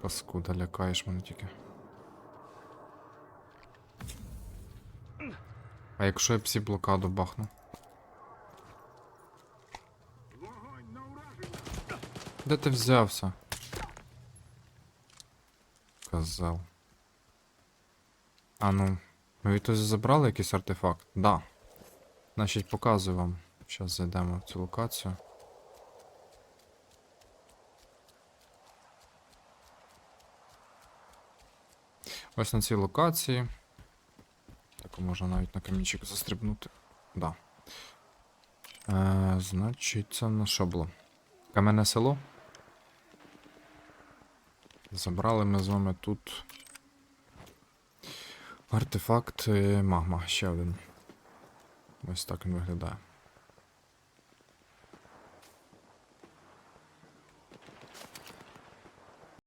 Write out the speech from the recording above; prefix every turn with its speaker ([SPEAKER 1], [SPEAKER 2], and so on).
[SPEAKER 1] Паскуда, лякаєш мене тільки. А якщо я псі блокаду бахну? Де ти взявся? Казав. А ну, ви відтось забрали якийсь артефакт? Да. Значить, показую вам. Зараз зайдемо в цю локацію. Ось на цій локації. Так, можна навіть на камінчик застрибнути. Да. Е, значить, це на що було? Кам'яне село. Забрали ми з вами тут. Артефакт магма, ще один. Ось так він виглядає.